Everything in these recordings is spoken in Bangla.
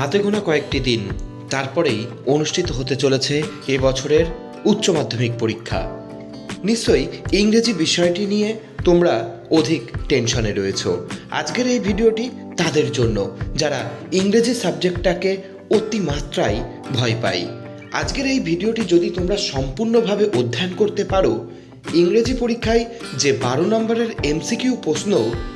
হাতে গোনা কয়েকটি দিন তারপরেই অনুষ্ঠিত হতে চলেছে এ বছরের উচ্চ মাধ্যমিক পরীক্ষা। নিশ্চয়ই ইংরেজি বিষয়টি নিয়ে তোমরা অধিক টেনশনে রয়েছ। আজকের এই ভিডিওটি তাদের জন্য, যারা ইংরেজি সাবজেক্টটাকে অতিমাত্রায় ভয় পায়। আজকের এই ভিডিওটি যদি তোমরা সম্পূর্ণভাবে অধ্যয়ন করতে পারো, ইংরেজি পরীক্ষায় যে বারো নম্বরের এমসিকিউ প্রশ্ন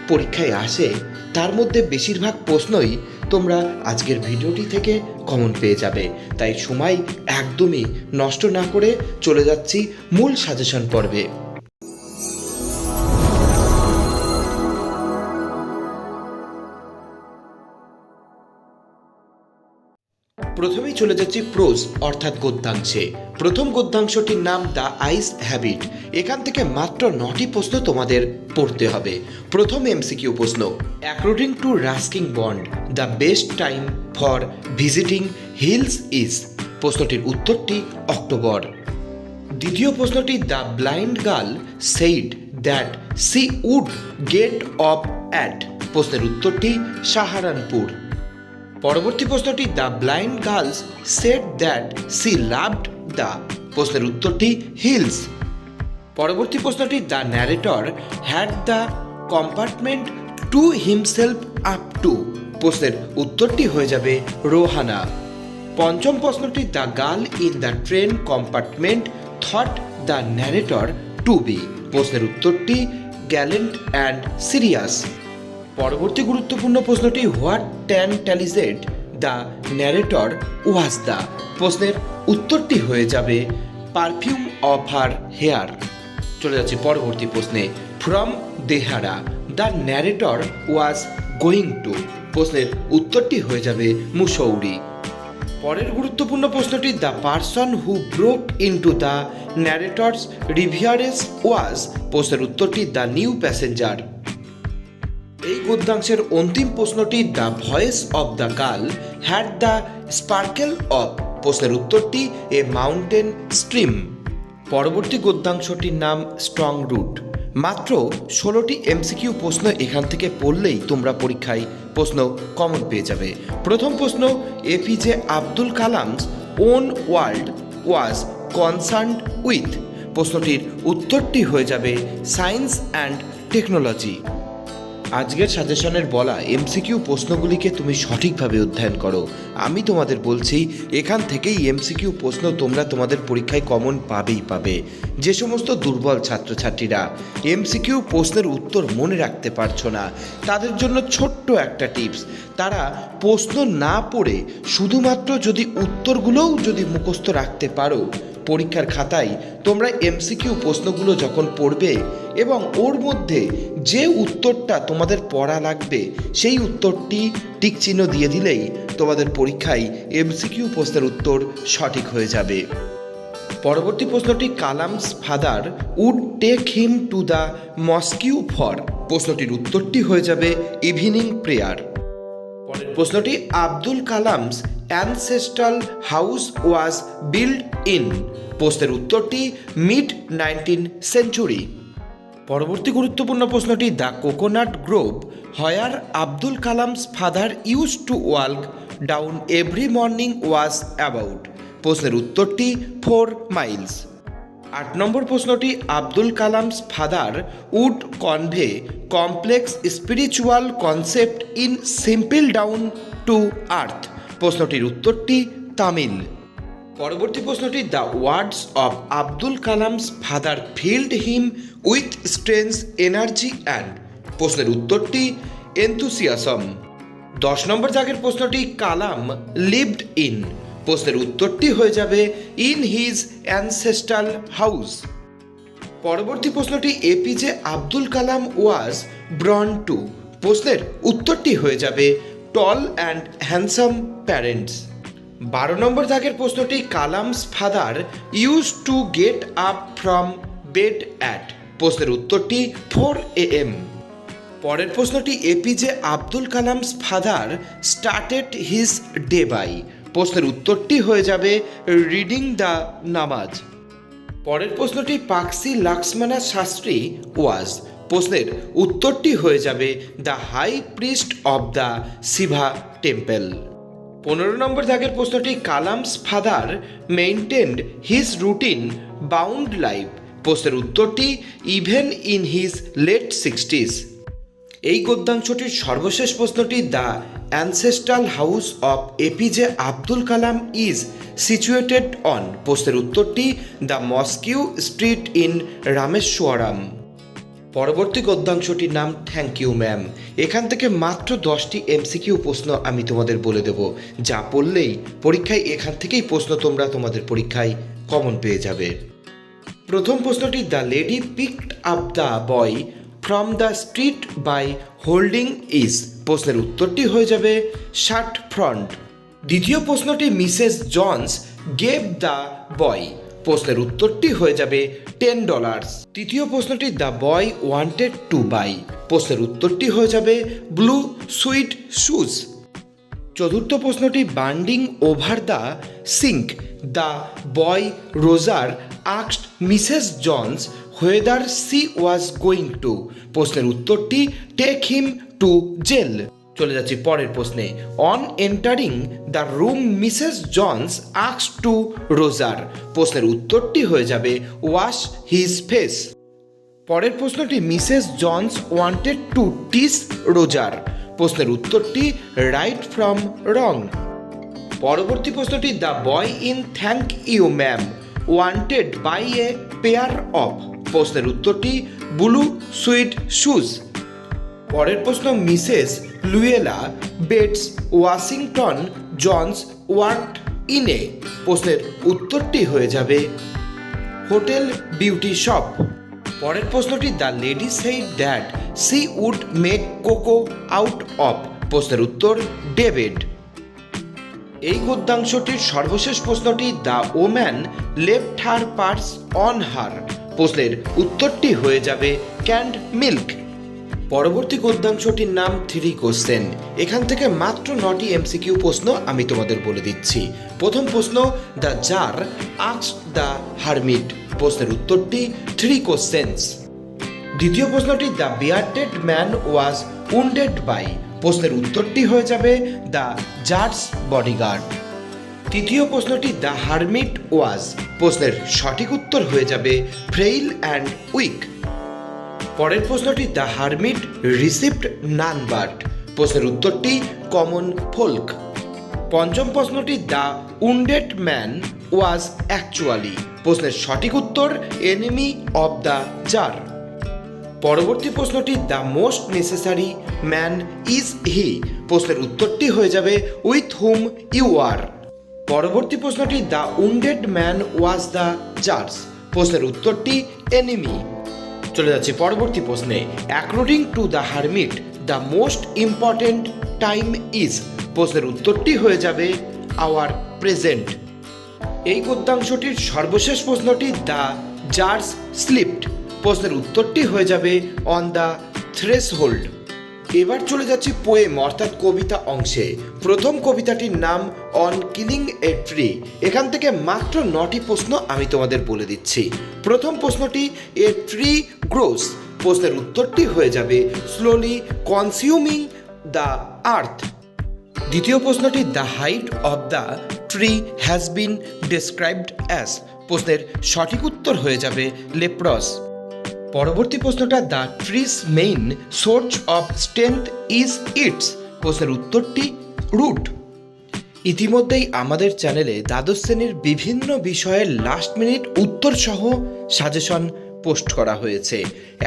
পরীক্ষায় আসে, তার মধ্যে বেশিরভাগ প্রশ্নই তোমরা আজকের ভিডিওটি থেকে কমন পেয়ে যাবে। তাই সময় একদমই নষ্ট না করে চলে যাচ্ছি মূল সাজেশন পর্বে। প্রথমেই চলে যাচ্ছি প্রোজ অর্থাৎ গদ্যাংশে। প্রথম গদ্যাংশটির নাম দ্য আইস হ্যাবিট। এখান থেকে মাত্র নটি প্রশ্ন তোমাদের পড়তে হবে। প্রথম এমসিকিউ প্রশ্ন according to Ruskin Bond the best time for visiting hills is প্রশ্নটির উত্তরটি অক্টোবর। দ্বিতীয় প্রশ্নটি the blind girl said that she would get off at প্রশ্নের উত্তরটি, সাহারানপুর। পরবর্তী প্রশ্নটি the blind girls set that she loved the প্রশ্নের উত্তরটি হিলস। পরবর্তী প্রশ্নটি the narrator had the compartment to himself up to. প্রশ্নের উত্তরটি হয়ে যাবে রোহানা। পঞ্চম প্রশ্নটি the girl in the train compartment thought the narrator to be. প্রশ্নের উত্তরটি গ্যালেন্ট অ্যান্ড সিরিয়াস। পরবর্তী গুরুত্বপূর্ণ প্রশ্নটি what tantalised the narrator was the প্রশ্নের উত্তরটি হয়ে যাবে, পারফিউম অফ হার হেয়ার। চলে যাচ্ছি পরবর্তী প্রশ্নে, from Dehra, the narrator was going to? প্রশ্নের উত্তরটি হয়ে যাবে মুসৌরি। পরের গুরুত্বপূর্ণ প্রশ্নটি, the person who broke into the narrator's reverie was? প্রশ্নের উত্তরটি, দ্য নিউ প্যাসেঞ্জার। এই গদ্যাংশের অন্তিম প্রশ্নটি the voice of the girl had the sparkle of প্রশ্নের উত্তরটি এ মাউন্টেন স্ট্রিম পরবর্তী গদ্যাংশটির নাম স্ট্রং রুট মাত্র ষোলোটি এমসিকিউ প্রশ্ন এখান থেকে পড়লেই তোমরা পরীক্ষায় প্রশ্ন কমন পেয়ে যাবে। প্রথম প্রশ্ন, APJ Abdul Kalam's own world was concerned with. প্রশ্নটির উত্তরটি হয়ে যাবে সায়েন্স অ্যান্ড টেকনোলজি। আজকের সাজেশনের বলা এমসিকিউ প্রশ্নগুলিকে তুমি সঠিকভাবে অধ্যয়ন করো। আমি তোমাদের বলছি, এখান থেকেই এমসিকিউ প্রশ্ন তোমরা তোমাদের পরীক্ষায় কমন পাবেই পাবে। যে সমস্ত দুর্বল ছাত্রছাত্রীরা এমসিকিউ প্রশ্নের উত্তর মনে রাখতে পারছ না, তাদের জন্য ছোট্ট একটা টিপস। তারা প্রশ্ন না পড়ে শুধুমাত্র যদি উত্তরগুলোও যদি মুখস্থ রাখতে পারো পরীক্ষার খাতায় তোমরা এমসিকিউ প্রশ্নগুলো যখন পড়বে এবং ওর মধ্যে যে উত্তরটা তোমাদের পড়া লাগবে, সেই উত্তরটি টিক চিহ্ন দিয়ে দিলেই তোমাদের পরীক্ষায় এমসিকিউ প্রশ্নের উত্তর সঠিক হয়ে যাবে। পরবর্তী প্রশ্নটি Kalam's father would take him to the mosque for. প্রশ্নটির উত্তরটি হয়ে যাবে ইভিনিং প্রেয়ার। পরের প্রশ্নটি Abdul Kalam's ancestral house was build in প্রশ্নের উত্তরটি মিড নাইনটিন সেঞ্চুরি পরবর্তী গুরুত্বপূর্ণ প্রশ্নটি the coconut grove where Abdul Kalam's father use to work down every morning was about. প্রশ্নের উত্তরটি ফোর মাইলস। আট নম্বর প্রশ্নটি Abdul Kalam's father would convey complex spiritual concept in simple down to earth. প্রশ্নটির উত্তরটি তামিল। পরবর্তী প্রশ্নটি the words of Abdul Kalam's father filled him with strength energy and প্রশ্নের উত্তরটি এনথুসিয়াসম দশ নম্বর জাগের প্রশ্নটি কালাম লিভড ইন প্রশ্নের উত্তরটি হয়ে যাবে ইন হিজ অ্যানসেস্টাল হাউস পরবর্তী প্রশ্নটি APJ Abdul Kalam was born to প্রশ্নের উত্তরটি হয়ে যাবে টল অ্যান্ড হ্যান্ডসাম প্যারেন্টস বারো নম্বর দাগের প্রশ্নটি Kalam's father use to get up from bed at প্রশ্নের উত্তরটি ফোর এ এম পরের প্রশ্নটি APJ Abdul Kalam's father started his day by প্রশ্নের উত্তরটি হয়ে যাবে রিডিং দ্য নামাজ। পরের প্রশ্নটি পাকসি লাক্সমানা শাস্ত্রী ওয়াজ প্রশ্নের উত্তরটি হয়ে যাবে the high priest of the Shiva temple পনেরো নম্বর দাগের প্রশ্নটি Kalam's father maintained his routine bound life. প্রশ্নের উত্তরটি even in his late sixties. এই গদ্যাংশটির সর্বশেষ প্রশ্নটি the ancestral house of APJ Abdul Kalam is situated on প্রশ্নের উত্তরটি the mosque street in Rameswaram পরবর্তী গদ্যাংশটির নাম থ্যাংক ইউ ম্যাম এখান থেকে মাত্র দশটি এমসিকিউ প্রশ্ন আমি তোমাদের বলে দেব। যা পড়লেই পরীক্ষায় এখান থেকেই প্রশ্ন তোমরা তোমাদের পরীক্ষায় কমন পেয়ে যাবে। প্রথম প্রশ্নটি the lady picked up the boy from the street by holding is প্রশ্নের উত্তরটি হয়ে যাবে শার্ট ফ্রন্ট দ্বিতীয় প্রশ্নটি Mrs Jones gave the boy প্রশ্নের উত্তরটি হয়ে যাবে টেন ডলার্স তৃতীয় প্রশ্নটি the boy wanted to buy প্রশ্নের উত্তরটি হয়ে যাবে ব্লু সুইট শুজ চতুর্থ প্রশ্নটি bending over the sink the boy Roger আক্সড Mrs Jones whether she was going to প্রশ্নের উত্তরটি টেক হিম টু জেল চলে যাচ্ছি পরের প্রশ্নে। On entering the room Mrs Jones asks to Roger প্রশ্নের উত্তরটি হয়ে যাবে ওয়াশ হিজ ফেস পরের প্রশ্নটি Mrs Jones wanted to tease Roger প্রশ্নের উত্তরটি রাইট ফ্রম রং পরবর্তী প্রশ্নটি the boy in thank you ma'am wanted buy a pair of প্রশ্নের উত্তরটি ব্লু সুইট শুজ পরের প্রশ্ন Mrs Luella, Bates, Washington, Jones work ইনে। প্রশ্নের উত্তরটি হয়ে যাবে, হোটেল বিউটি শপ। পরের প্রশ্নটি, the lady said that she would make cocoa out of? প্রশ্নের উত্তর, ডেভিড। এই গদ্যাংশটির সর্বশেষ প্রশ্নটি, the woman left her purse on her? প্রশ্নের উত্তরটি হয়ে যাবে, ক্যান্ড মিল্ক। পরবর্তী গদ্যাংশটির নাম থ্রি কোশ্চেন এখান থেকে মাত্র নটি এমসিকিউ প্রশ্ন আমি তোমাদের বলে দিচ্ছি। প্রথম প্রশ্ন, দ্য জার আক্স দ্য হারমিট প্রশ্নের উত্তরটি, থ্রি কোশ্চেন্স দ্বিতীয় প্রশ্নটি, the bearded man was wounded by? প্রশ্নের উত্তরটি হয়ে যাবে, দ্য জার্স বডিগার্ড। তৃতীয় প্রশ্নটি, দ্য হারমিট ওয়াজ? প্রশ্নের সঠিক উত্তর হয়ে যাবে, ফ্রেইল অ্যান্ড উইক। পরের প্রশ্নটি, the hermit received none but? প্রশ্নের উত্তরটি, কমন ফোল্ক। পঞ্চম প্রশ্নটি, the wounded man was actually? প্রশ্নের সঠিক উত্তর, এনিমি অব দ্য জার। পরবর্তী প্রশ্নটি, the most necessary man is he? প্রশ্নের উত্তরটি হয়ে যাবে, উইথ হুম ইউ আর। পরবর্তী প্রশ্নটি, the wounded man was the czar's? প্রশ্নের উত্তরটি, এনিমি। চলে যাচ্ছি পরবর্তী প্রশ্নে। According to the hermit the most important time is প্রশ্নের উত্তরটি হয়ে যাবে আওয়ার প্রেজেন্ট এই গদ্যাংশটির সর্বশেষ প্রশ্নটি দ্য জার্স স্লিপড প্রশ্নের উত্তরটি হয়ে যাবে অন দ্য থ্রেস হোল্ড এবার চলে যাচ্ছি পোয়েম অর্থাৎ কবিতা অংশে। প্রথম কবিতাটির নাম অন কিলিং এ ট্রি এখান থেকে মাত্র নটি প্রশ্ন আমি তোমাদের বলে দিচ্ছি। প্রথম প্রশ্নটি এ ট্রি গ্রোস প্রশ্নের উত্তরটি হয়ে যাবে স্লোলি কনজিউমিং দ্য আর্থ দ্বিতীয় প্রশ্নটি the height of the tree has been described as প্রশ্নের সঠিক উত্তর হয়ে যাবে লেপ্রস পরবর্তী প্রশ্নটা, the tree's main source of strength is its? প্রশ্নের উত্তরটি, রুট। ইতিমধ্যেই আমাদের চ্যানেলে দ্বাদশ শ্রেণির বিভিন্ন বিষয়ের লাস্ট মিনিট উত্তর সহ সাজেশন পোস্ট করা হয়েছে।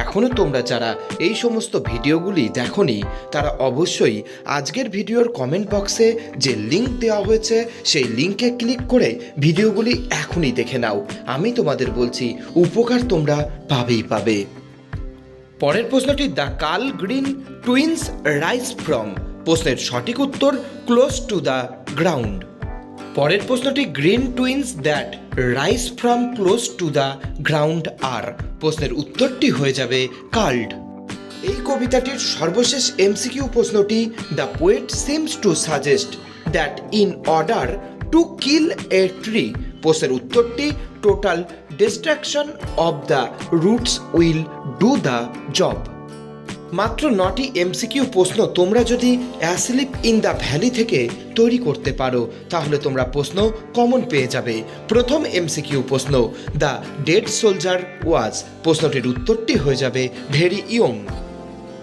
এখনও তোমরা যারা এই সমস্ত ভিডিওগুলি দেখনি, তারা অবশ্যই আজকের ভিডিওর কমেন্ট বক্সে যে লিংক দেওয়া হয়েছে, সেই লিঙ্কে ক্লিক করে ভিডিওগুলি এখনই দেখে নাও। আমি তোমাদের বলছি, উপকার তোমরা পাবেই পাবে। পরের প্রশ্নটি, দ্য কাল গ্রিন টুইন্স রাইস ফ্রম? প্রশ্নের সঠিক উত্তর, ক্লোজ টু দ্য গ্রাউন্ড। পরের প্রশ্নটি green twigs that rise from close to the ground are. প্রশ্নের উত্তরটি হয়ে যাবে কাল্ড। এই কবিতাটির সর্বশেষ এমসিকিউ প্রশ্নটি the poet seems to suggest that in order to kill a tree. প্রশ্নের উত্তরটি, total destruction of the roots will do the job. মাত্র নটি এমসিকিউ প্রশ্ন তোমরা যদি অ্যাসলিপ ইন দ্য ভ্যালি থেকে তৈরি করতে পারো, তাহলে তোমরা প্রশ্ন কমন পেয়ে যাবে। প্রথম এমসিকিউ প্রশ্ন, দ্য ডেড সোলজার ওয়াজ প্রশ্নটির উত্তরটি হয়ে যাবে ভেরি ইয়ং।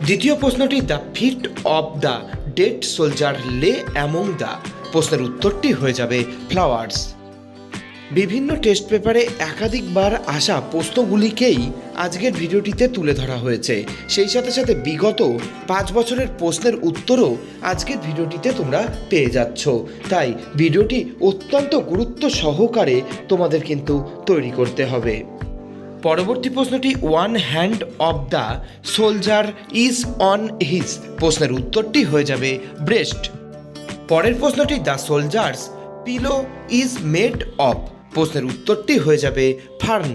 দ্বিতীয় প্রশ্নটি, the feet of the dead soldier lay among the প্রশ্নের উত্তরটি হয়ে যাবে ফ্লাওয়ার্স। বিভিন্ন টেস্ট পেপারে একাধিকবার আসা প্রশ্নগুলিকেই আজকের ভিডিওটিতে তুলে ধরা হয়েছে। সেই সাথে সাথে বিগত পাঁচ বছরের প্রশ্নের উত্তরও আজকের ভিডিওটিতে তোমরা পেয়ে যাচ্ছ। তাই ভিডিওটি অত্যন্ত গুরুত্ব সহকারে তোমাদের কিন্তু তৈরি করতে হবে। পরবর্তী প্রশ্নটি one hand of the soldier is on his প্রশ্নের উত্তরটি হয়ে যাবে ব্রেস্ট পরের প্রশ্নটি the soldier's pillow is made of প্রশ্নের উত্তরটি হয়ে যাবে ফার্ন।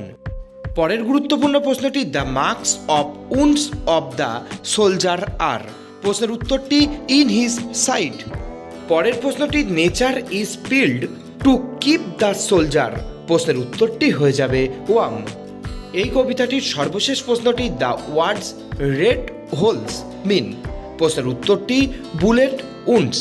পরের গুরুত্বপূর্ণ প্রশ্নটি, the marks of wounds of the soldier are প্রশ্নের উত্তরটি, ইন হিজ সাইড পরের প্রশ্নটি, nature is appealed to keep the soldier প্রশ্নের উত্তরটি হয়ে যাবে, ওয়াম এই কবিতাটির সর্বশেষ প্রশ্নটি, the words red holes mean প্রশ্নের উত্তরটি, বুলেট উন্স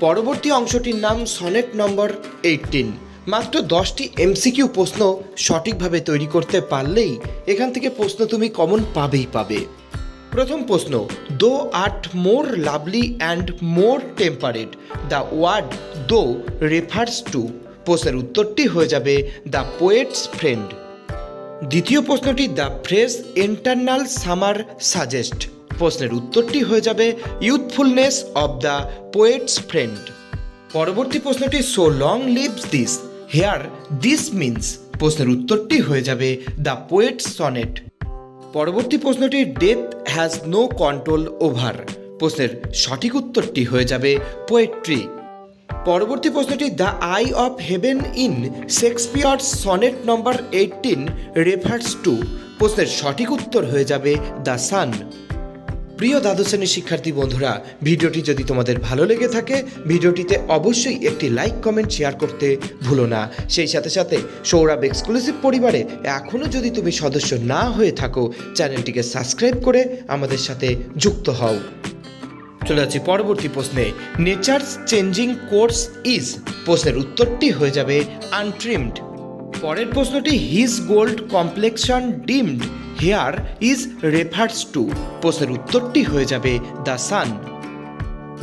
পরবর্তী অংশটির নাম, সনেট নম্বর এইটিন মাত্র দশটি এমসিকিউ প্রশ্ন সঠিকভাবে তৈরি করতে পারলেই এখান থেকে প্রশ্ন তুমি কমন পাবেই পাবে। প্রথম প্রশ্ন, thou art more lovely and more temperate the word thou refers to? প্রশ্নের উত্তরটি হয়ে যাবে দ্য পোয়েটস ফ্রেন্ড। দ্বিতীয় প্রশ্নটি, the fresh internal summer suggest? প্রশ্নের উত্তরটি হয়ে যাবে, youthfulness of the poet's friend. পরবর্তী প্রশ্নটি, so long lives this? Here this means প্রশ্নের উত্তরটি হয়ে যাবে দ্য পোয়েট সনেট পরবর্তী প্রশ্নটি death has no control over প্রশ্নের সঠিক উত্তরটি হয়ে যাবে পোয়েট্রি পরবর্তী প্রশ্নটি the eye of heaven in Shakespeare sonnet number eighteen refers to প্রশ্নের সঠিক উত্তর হয়ে যাবে দ্য সান প্রিয় দ্বাদশ শ্রেণির শিক্ষার্থী বন্ধুরা, ভিডিওটি যদি তোমাদের ভালো লেগে থাকে, ভিডিওটিতে অবশ্যই একটি লাইক, কমেন্ট, শেয়ার করতে ভুলো না। সেই সাথে সাথে সৌরভ এক্সক্লুসিভ পরিবারে এখনও যদি তুমি সদস্য না হয়ে থাকো, চ্যানেলটিকে সাবস্ক্রাইব করে আমাদের সাথে যুক্ত হও। চলে যাচ্ছি পরবর্তী প্রশ্নে। নেচার্স চেঞ্জিং কোর্স ইজ প্রশ্নের উত্তরটি হয়ে যাবে আনট্রিমড পরের প্রশ্নটি his gold complexion dimmed here is refers to প্রশ্নের উত্তরটি হয়ে যাবে দ্য সান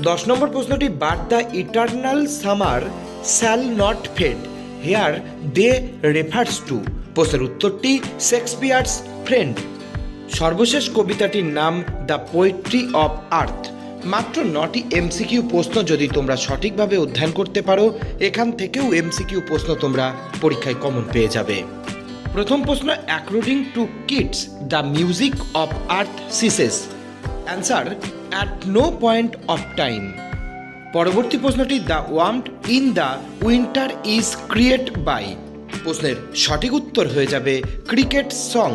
দশ নম্বর প্রশ্নটি but the eternal summer shall not fade here thy refers to প্রশ্নের উত্তরটি শেক্সপিয়ার্স ফ্রেন্ড সর্বশেষ কবিতাটির নাম দ্য পোয়েট্রি অফ আর্থ মাত্র নটি এমসিকিউ প্রশ্ন যদি তোমরা সঠিকভাবে অধ্যয়ন করতে পারো, এখান থেকেও এমসিকিউ প্রশ্ন তোমরা পরীক্ষায় কমন পেয়ে যাবে। প্রথম প্রশ্ন according to Keats the music of earth ceases answer at no point of time পরবর্তী প্রশ্নটি the warmed in the winter is create by প্রশ্নের সঠিক উত্তর হয়ে যাবে ক্রিকেট সং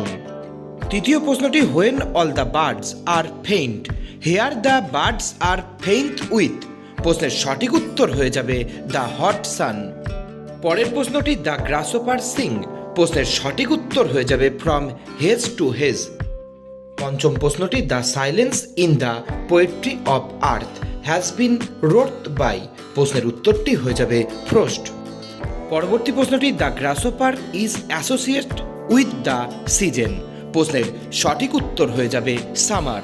তৃতীয় প্রশ্নটি when all the birds are faint here the birds are faint with প্রশ্নের সঠিক উত্তর হয়ে যাবে দ্য হট সান পরের প্রশ্নটি দ্য গ্রাসোপার সিং প্রশ্নের সঠিক উত্তর হয়ে যাবে ফ্রম হেজ টু হেজ পঞ্চম প্রশ্নটি the silence in the poetry of earth has been wrought by প্রশ্নের উত্তরটি হয়ে যাবে ফ্রোস্ট পরবর্তী প্রশ্নটি the grasshopper is associate with the season প্রশ্নের সঠিক উত্তর হয়ে যাবে সামার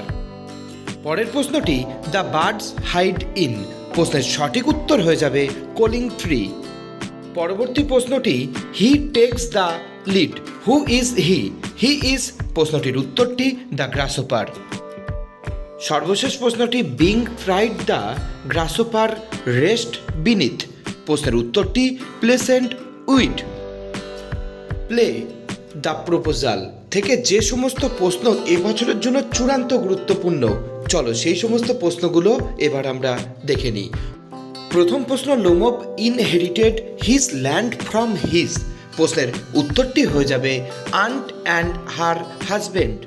পরের প্রশ্নটি দ্য বার্ডস হাইড ইন প্রশ্নের সঠিক উত্তর হয়ে যাবে কোলিং ট্রি পরবর্তী প্রশ্নটি he takes the lead who is he he is প্রশ্নটির উত্তরটি দ্য গ্রাসোপার সর্বশেষ প্রশ্নটি being fried the grasshopper rest beneath প্রশ্নের উত্তরটি pleasant weed play the proposal থেকে যে সমস্ত প্রশ্ন এবছরের জন্য চূড়ান্ত গুরুত্বপূর্ণ, চলো সেই সমস্ত প্রশ্নগুলো এবার আমরা দেখে নিই। প্রথম প্রশ্ন Lomov inherited his land from his প্রশ্নের উত্তরটি হয়ে যাবে আন্ট অ্যান্ড হার হাজবেন্ড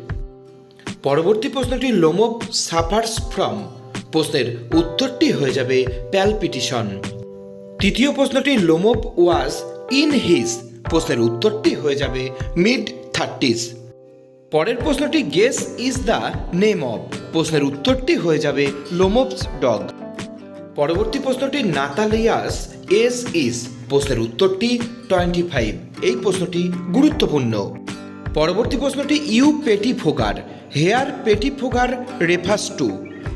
পরবর্তী প্রশ্নটি লোমব সাফার্স ফ্রম প্রশ্নের উত্তরটি হয়ে যাবে প্যালপিটিশন তৃতীয় প্রশ্নটি লোমব ওয়াজ ইন হিজ প্রশ্নের উত্তরটি হয়ে যাবে মিড থার্টিস পরের প্রশ্নটি guess is the name of প্রশ্নের উত্তরটি হয়ে যাবে লোমোপস ডগ পরবর্তী প্রশ্নটি নাতালিয়াস এস ইস। প্রশ্নের উত্তরটি টোয়েন্টি ফাইভ এই প্রশ্নটি গুরুত্বপূর্ণ। পরবর্তী প্রশ্নটি ইউ পেটি ফোগার, হেয়ার পেটি ফোগার রেফার্স টু।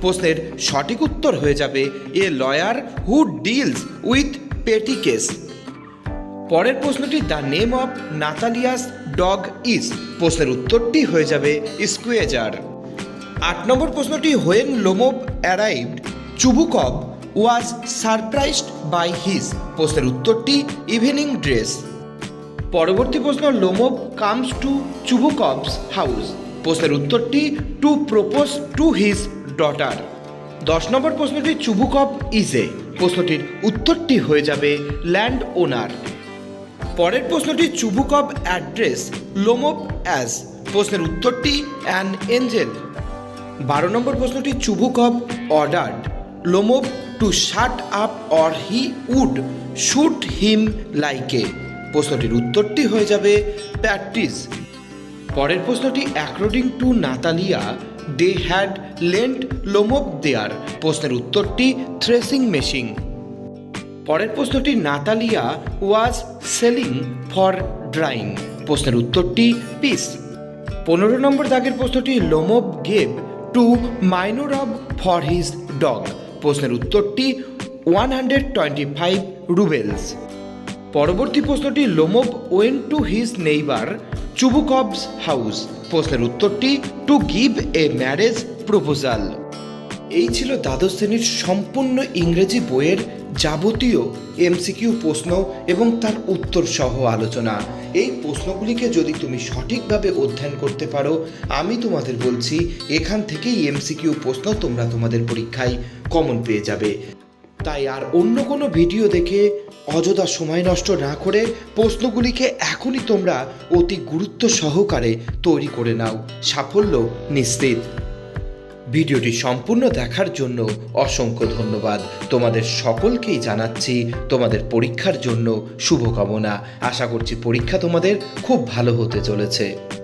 প্রশ্নের সঠিক উত্তর হয়ে যাবে a lawyer who deals with petty case. পরের প্রশ্নটি the name of Natalia's dog is. প্রশ্নের উত্তরটি হয়ে যাবে স্কুয়েজার। আট নম্বর প্রশ্নটি when Lomov arrived, Chubukov was surprised by his প্রশ্নের উত্তরটি ইভিনিং ড্রেস পরবর্তী প্রশ্ন Lomov comes to Chubukov's house প্রশ্নের উত্তরটি to propose to his daughter দশ নম্বর প্রশ্নটি চুবুকব ইজ প্রশ্নটির উত্তরটি হয়ে যাবে ল্যান্ড ওনার পরের প্রশ্নটি চুবুকব অ্যাড্রেস লোমোব অ্যাজ প্রশ্নের উত্তরটি অ্যান এঞ্জেল বারো নম্বর প্রশ্নটি Chubukov ordered Lomov to shut up or he would shoot him like a প্রশ্নটির উত্তরটি হয়ে যাবে প্যাট্রিস। পরের প্রশ্নটি according to Natalia they had lent Lomov their প্রশ্নের উত্তরটি থ্রেসিং মেশিন পরের প্রশ্নটি, Natalia was selling for drying প্রশ্নের উত্তরটি পিস পনেরো নম্বর দাগের প্রশ্নটি Lomov gave to Mironov for his dog প্রশ্নের উত্তরটি one hundred twenty five rubles পরবর্তী প্রশ্নটি Lomov went to his neighbour Chubukov's house. প্রশ্নের উত্তরটি to give a marriage proposal. এই ছিল দ্বাদশ শ্রেণির সম্পূর্ণ ইংরেজি বইয়ের যাবতীয় এমসিকিউ প্রশ্ন এবং তার উত্তর সহ আলোচনা। এই প্রশ্নগুলিকে যদি তুমি সঠিকভাবে অধ্যয়ন করতে পারো, আমি তোমাদের বলছি, এখান থেকেই এমসিকিউ প্রশ্ন তোমরা তোমাদের পরীক্ষায় কমন পেয়ে যাবে। তাই আর অন্য কোনো ভিডিও দেখে অযথা সময় নষ্ট না করে প্রশ্নগুলিকে এখনই তোমরা অতি গুরুত্ব সহকারে তৈরি করে নাও। সাফল্য নিশ্চিত। ভিডিওটি সম্পূর্ণ দেখার জন্য অসংখ্য ধন্যবাদ। তোমাদের সকলকেই জানাচ্ছি তোমাদের পরীক্ষার জন্য শুভকামনা। আশা করছি পরীক্ষা তোমাদের খুব ভালো হতে চলেছে।